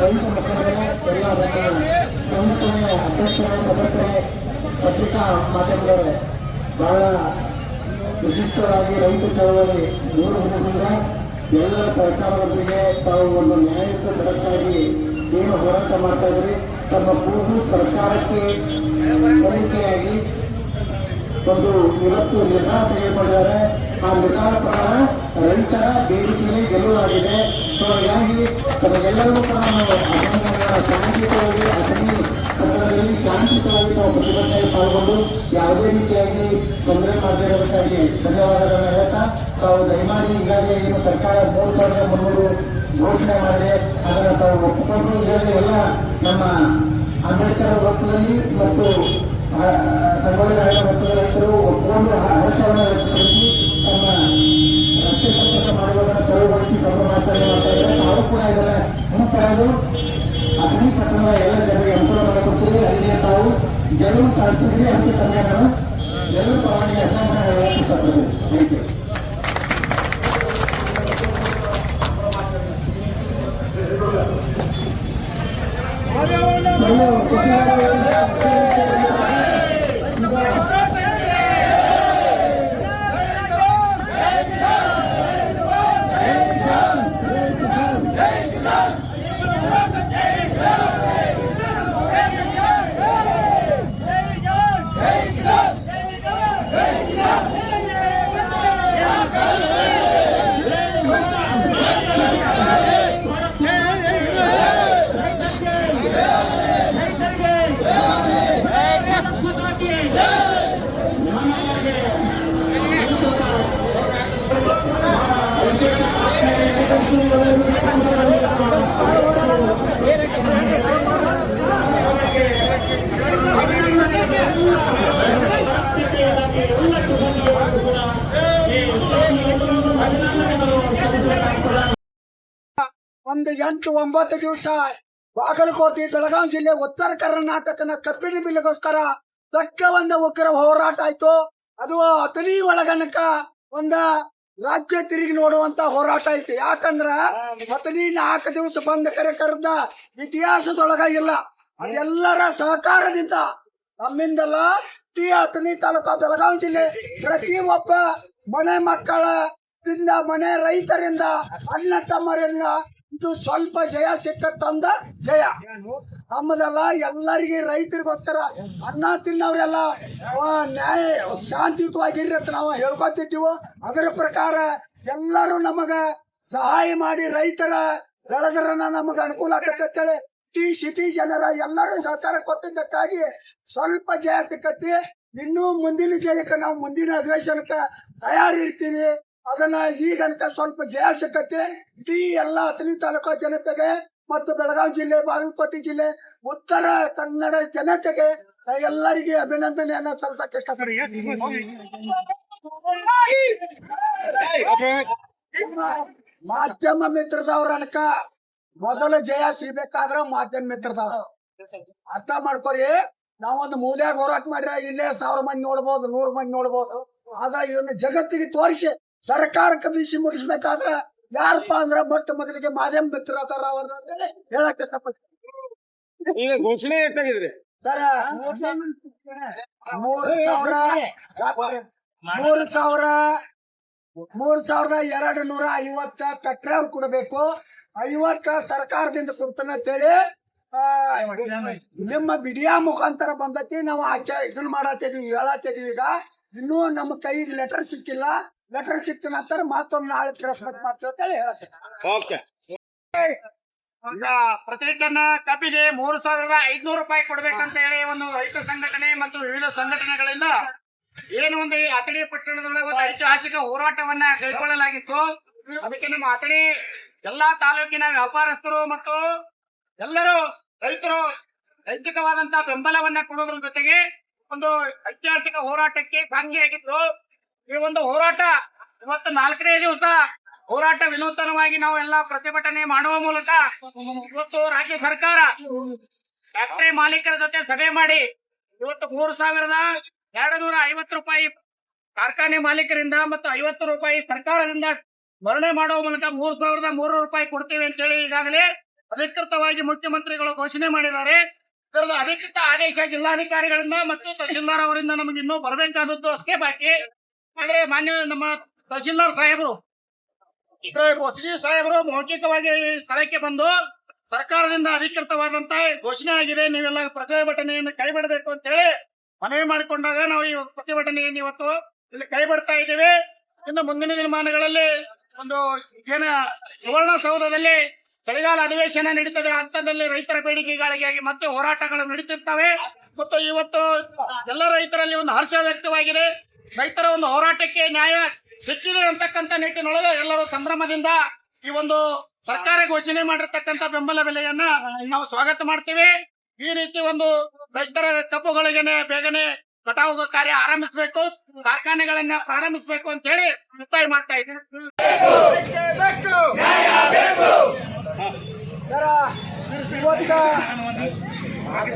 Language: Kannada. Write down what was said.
ರೈತ ಮುಖಂಡರೇ ಎಲ್ಲ ಸಂಘಟನೆಯ ಅಧ್ಯಕ್ಷರೇ ಸದಸ್ಯರೇ ಪತ್ರಿಕಾ ಮಾಧ್ಯಮದವರೇ ಬಹಳ ವಿಶಿಷ್ಟವಾಗಿ ರೈತ ಚಳವಳಿ ಎಲ್ಲ ಎಲ್ಲರ ಸರ್ಕಾರದೊಂದಿಗೆ ತಾವು ಒಂದು ನ್ಯಾಯಯುತ ದರಕ್ಕಾಗಿ ಏನು ಹೋರಾಟ ಮಾಡ್ತಾ ಇದ್ರಿ ತಮ್ಮ ಕೂಗು ಸರ್ಕಾರಕ್ಕೆ ಹೊರಡಿಕೆಯಾಗಿ ಒಂದು ಇವತ್ತು ನಿರ್ಧಾರ ತೆಗೆದುಕೊಂಡಿದ್ದಾರೆ ಆ ನಿರ್ಧಾರ ಪ್ರಕಾರ ರೈತರ ಬೇಡಿಕೆಗೆ ಗೆಲುವಾಗಿದೆ. ತಮಗೆಲ್ಲರಿಗೂ ಕೂಡ ನಾವು ಅಭಿನಂದನೆಗಳ ಶಾಂತಿಯುತವಾಗಿ ಅಸಲಿ ಕನ್ನಡದಲ್ಲಿ ಶಾಂತಿಯುತವಾಗಿ ನಾವು ಪ್ರತಿಭಟನೆಯಲ್ಲಿ ಪಾಲ್ಗೊಂಡು ಯಾವುದೇ ರೀತಿಯಾಗಿ ತೊಂದರೆ ಮಾಡದೇ ಇರೋದಕ್ಕಾಗಿ ಧನ್ಯವಾದಗಳನ್ನು ಹೇಳ್ತಾ ತಾವು ದಯಮಾಡಿ ಈಗಾಗಲೇ ಏನು ಸರ್ಕಾರ ಮೂರು ಸಾವಿರದ ಮುನ್ನೂರು ಘೋಷಣೆ ಮಾಡಿದೆ. ಅದನ್ನು ತಾವು ಒಪ್ಪಿಕೊಂಡು ಎಲ್ಲ ನಮ್ಮ ಅಂಬೇಡ್ಕರ್ ವೃತ್ತದಲ್ಲಿ ಮತ್ತು ಸಂಗೊಳ್ಳಿ ಪ್ರಕರಣದ ಎಲ್ಲ ಜನರಿಗೆ ಅನುಕೂಲ ತಾವು ಗೆಲುವು ಸಾಧಿಸಿದ್ರೆ ಅದಕ್ಕೆ ತಮಗೆ ನಾನು ಎಲ್ಲರೂ ಪರವಾಗಿ ಅಭಿನಂದನೆ ಯು ಒಂದು ಎಂಟು ಒಂಬತ್ತು ದಿವಸ ಬಾಗಲಕೋಟೆ, ಬೆಳಗಾವಿ ಜಿಲ್ಲೆ ಉತ್ತರ ಕರ್ನಾಟಕನ ಕಬ್ಬಿಣ ಬಿಲ್ಲಿಗೋಸ್ಕರ ದೊಡ್ಡ ಒಂದು ಉಗ್ರ ಹೋರಾಟ ಆಯ್ತು. ಅದು ಅತನಿ ಒಳಗನಕ ಒಂದ ರಾಜ್ಯ ತಿರುಗಿ ನೋಡುವಂತ ಹೋರಾಟ ಐತಿ. ಯಾಕಂದ್ರ ಅತನಿ ನಾಲ್ಕು ದಿವಸ ಬಂದ ಕರೆ ಕರೆದ ಇತಿಹಾಸದೊಳಗ ಇಲ್ಲ. ಅದೆಲ್ಲರ ಸಹಕಾರದಿಂದ ನಮ್ಮಿಂದಲ್ಲ ಟಿ ಅತನಿ ತಾಲೂಕಾ, ಬೆಳಗಾವಿ ಜಿಲ್ಲೆ ಪ್ರತಿ ಒಬ್ಬ ಮನೆ ಮಕ್ಕಳ ಮನೆ ರೈತರಿಂದ, ಅಣ್ಣ ತಮ್ಮರಿಂದ ಇದು ಸ್ವಲ್ಪ ಜಯ ಸಿಕ್ಕತ್ತಂದ ಜಯ. ನಮ್ಮದೆಲ್ಲ ಎಲ್ಲರಿಗೆ ರೈತರಿಗೋಸ್ಕರ ಅನ್ನ ತಿನ್ನವ್ರೆಲ್ಲ ನ್ಯಾಯ ಶಾಂತಿಯುತವಾಗಿರ್ರಿ ಅಂತ ನಾವು ಹೇಳ್ಕೊತಿದ್ದೀವೋ. ಅದರ ಪ್ರಕಾರ ಎಲ್ಲರೂ ನಮಗ ಸಹಾಯ ಮಾಡಿ ರೈತರ ಬೆಳೆದ್ರನ್ನ ನಮಗ ಅನುಕೂಲ ಆಗತ್ತೇಳಿ ಟಿ ಸಿಟಿ ಜನರ ಎಲ್ಲರೂ ಸಹಕಾರ ಕೊಟ್ಟಿದ್ದಕ್ಕಾಗಿ ಸ್ವಲ್ಪ ಜಯ ಸಿಕ್ಕತ್ತಿ. ಇನ್ನೂ ಮುಂದಿನ ಜಯಕ್ಕೆ ನಾವು ಮುಂದಿನ ಅಧಿವೇಶನಕ್ಕೆ ತಯಾರಿರ್ತೀವಿ. ಅದನ್ನ ಈಗನಕ ಅನ್ಕ ಸ್ವಲ್ಪ ಜಯ ಸಿಕ್ಕತ್ತೆ ಇಡೀ ಎಲ್ಲ ಅತಲಿ ತಾಲೂಕು ಜನತೆಗೆ ಮತ್ತು ಬೆಳಗಾವಿ ಜಿಲ್ಲೆ ಬಾಗಲಕೋಟೆ ಜಿಲ್ಲೆ ಉತ್ತರ ಕನ್ನಡ ಜನತೆಗೆ ಎಲ್ಲರಿಗೆ ಅಭಿನಂದನೆಯನ್ನ ಸಲ್ಲಿಸಕ್ಕೆ ಇಷ್ಟಪಡ್ತೀನಿ. ಮಾಧ್ಯಮ ಮಿತ್ರದವ್ರ ಅನಕ ಮೊದಲ ಜಯ ಸಿಗ್ಬೇಕಾದ್ರ ಮಾಧ್ಯಮ ಮಿತ್ರದವ್ರ. ಅರ್ಥ ಮಾಡ್ಕೊರಿ ನಾವೊಂದು ಮೂಲ್ಯಾಗ ಹೋರಾಟ ಮಾಡಿದ್ರೆ ಇಲ್ಲೇ ಸಾವಿರ ಮಂದಿ ನೋಡ್ಬೋದು ನೂರು ಮಂದಿ ನೋಡ್ಬೋದು. ಆದ್ರೆ ಇದನ್ನ ಜಗತ್ತಿಗೆ ತೋರಿಸಿ. ಸರ್ಕಾರಕ್ಕೆ ಬಿಸಿ ಮುಗಿಸ್ಬೇಕಾದ್ರೆ ಯಾರಪ್ಪ ಅಂದ್ರೆ ಮೊಟ್ಟ ಮೊದಲಿಗೆ ಮಾಧ್ಯಮ ಬಿತ್ತರ ಅದಾರ ಅವ್ರ ಅಂತೇಳಿ ಹೇಳಕ್ ಇಷ್ಟಪಡ್ತೀನಿ. ಈಗ ಘೋಷಣೆ ಎಷ್ಟಾಗಿದ್ರಿ? ಸರ ಮೂರು ಸಾವಿರ ಮೂರು ಸಾವಿರ ಮೂರ್ ಸಾವಿರದ ಎರಡು ನೂರ ಐವತ್ತ ಪೆಟ್ರೋಲ್ ಕೊಡಬೇಕು. ಐವತ್ತ ಸರ್ಕಾರದಿಂದ ಕೊಡ್ತಾನೆ ಅಂತೇಳಿ ನಿಮ್ಮ ಬಿಡಿಯಾ ಮುಖಾಂತರ ಬಂದತಿ ನಾವು ಆಚಾರ ಇದನ್ನ ಮಾಡತ್ತಿದೀವಿ ಹೇಳತ್ತಿದೀವಿ ಈಗ. ಇನ್ನೂ ನಮ್ಮ ಕೈಗೆ ಲೆಟರ್ ಸಿಕ್ಕಿಲ್ಲ. ಲೆಟರ್ ಸಿಕ್ಕ ನಂತರ ಮತ್ತೊಮ್ಮೆ ನಾಳೆ ತಿರಸ್ಪತ್ ಮಾಡ್ತೀವಿ ಅಂತೇಳಿ ಹೇಳತ್ತೆ ಓಕೆ. ಈಗ ಪ್ರತಿ ಟನ್ ಕಬ್ಬಿಗೆ ಮೂರು ಸಾವಿರದ ಐದ್ನೂರು ರೂಪಾಯಿ ಕೊಡ್ಬೇಕಂತ ಹೇಳಿ ಒಂದು ರೈತ ಸಂಘಟನೆ ಮತ್ತು ವಿವಿಧ ಸಂಘಟನೆಗಳಿಂದ ಏನು ಒಂದು ಈ ಅಥಣಿ ಪಟ್ಟಣದೊಳಗೆ ಒಂದು ಐತಿಹಾಸಿಕ ಹೋರಾಟವನ್ನ ಕೈಗೊಳ್ಳಲಾಗಿತ್ತು. ಅದಕ್ಕೆ ನಮ್ಮ ಅಥಣಿ ಎಲ್ಲಾ ತಾಲೂಕಿನ ವ್ಯಾಪಾರಸ್ಥರು ಮತ್ತು ಎಲ್ಲರೂ ರೈತರು ನೈತಿಕವಾದಂತಹ ಬೆಂಬಲವನ್ನ ಕೊಡೋದ್ರ ಜೊತೆಗೆ ಒಂದು ಐತಿಹಾಸಿಕ ಹೋರಾಟಕ್ಕೆ ಭಾಗಿಯಾಗಿದ್ರು. ಈ ಒಂದು ಹೋರಾಟ ಇವತ್ತು ನಾಲ್ಕನೇ ದಿವಸ ಹೋರಾಟ ವಿನೂತನವಾಗಿ ನಾವು ಎಲ್ಲ ಪ್ರತಿಭಟನೆ ಮಾಡುವ ಮೂಲಕ ಇವತ್ತು ರಾಜ್ಯ ಸರ್ಕಾರ ಫ್ಯಾಕ್ಟರಿ ಮಾಲೀಕರ ಜೊತೆ ಸಭೆ ಮಾಡಿ ಇವತ್ತು ಮೂರು ಸಾವಿರದ ಎರಡು ನೂರ ಐವತ್ತು ರೂಪಾಯಿ ಕಾರ್ಖಾನೆ ಮಾಲೀಕರಿಂದ ಮತ್ತು ಐವತ್ತು ರೂಪಾಯಿ ಸರ್ಕಾರದಿಂದ ಮರಣೆ ಮಾಡುವ ಮೂಲಕ ಮೂರು ಸಾವಿರದ ಮೂರು ರೂಪಾಯಿ ಕೊಡ್ತೀವಿ ಅಂತ ಹೇಳಿ ಈಗಾಗಲೇ ಅಧಿಕೃತವಾಗಿ ಮುಖ್ಯಮಂತ್ರಿಗಳು ಘೋಷಣೆ ಮಾಡಿದ್ದಾರೆ. ಇದರದ ಅಧಿಕೃತ ಆದೇಶ ಜಿಲ್ಲಾಧಿಕಾರಿಗಳಿಂದ ಮತ್ತು ತಹಶೀಲ್ದಾರ್ ಅವರಿಂದ ನಮಗೆ ಇನ್ನೂ ಬರಬೇಕಾದದ್ದು ಅಷ್ಟೇ ಬಾಕಿ. ಅಂದ್ರೆ ಮಾನ್ಯ ನಮ್ಮ ತಹಶೀಲ್ದಾರ್ ಸಾಹೇಬರು ಹೊಸಗಿ ಸಾಹೇಬರು ಮೌಖಿಕವಾಗಿ ಸ್ಥಳಕ್ಕೆ ಬಂದು ಸರ್ಕಾರದಿಂದ ಅಧಿಕೃತವಾದಂತ ಘೋಷಣೆ ಆಗಿದೆ. ನೀವೆಲ್ಲ ಪ್ರತಿಭಟನೆಯನ್ನು ಕೈಬಿಡಬೇಕು ಅಂತ ಹೇಳಿ ಮನವಿ ಮಾಡಿಕೊಂಡಾಗ ನಾವು ಈ ಪ್ರತಿಭಟನೆಯನ್ನು ಇವತ್ತು ಇಲ್ಲಿ ಕೈ ಬಿಡ್ತಾ ಇದ್ದೇವೆ. ಇನ್ನು ಮುಂದಿನ ದಿನಮಾನಗಳಲ್ಲಿ ಒಂದು ಏನ ಸುವರ್ಣಸೌಧದಲ್ಲಿ ಚಳಿಗಾಲ ಅಧಿವೇಶನ ನಡೀತದೆ ಹಂತದಲ್ಲಿ ರೈತರ ಬೇಡಿಕೆಗಳಿಗಾಗಿ ಮತ್ತೆ ಹೋರಾಟಗಳು ನಡೀತಿರ್ತವೆ. ಮತ್ತು ಇವತ್ತು ಎಲ್ಲ ರೈತರಲ್ಲಿ ಒಂದು ಹರ್ಷ ವ್ಯಕ್ತವಾಗಿದೆ. ರೈತರ ಒಂದು ಹೋರಾಟಕ್ಕೆ ನ್ಯಾಯ ಸಿಕ್ಕಿದೆ ಅಂತಕ್ಕಂಥ ನಿಟ್ಟಿನೊಳಗೆ ಎಲ್ಲರೂ ಸಂಭ್ರಮದಿಂದ ಈ ಒಂದು ಸರ್ಕಾರ ಘೋಷಣೆ ಮಾಡಿರ್ತಕ್ಕಂಥ ಬೆಂಬಲ ಬೆಲೆಯನ್ನ ನಾವು ಸ್ವಾಗತ ಮಾಡ್ತೀವಿ. ಈ ರೀತಿ ಒಂದು ರೈತರ ಕಬ್ಬುಗಳಿಗೆ ಬೇಗನೆ ಕಟಾವು ಕಾರ್ಯ ಆರಂಭಿಸಬೇಕು, ಕಾರ್ಖಾನೆಗಳನ್ನ ಪ್ರಾರಂಭಿಸಬೇಕು ಅಂತ ಹೇಳಿ ಒತ್ತಾಯ ಮಾಡ್ತಾ ಇದ್ದೀನಿ. ಸರ ಇವತ್ತ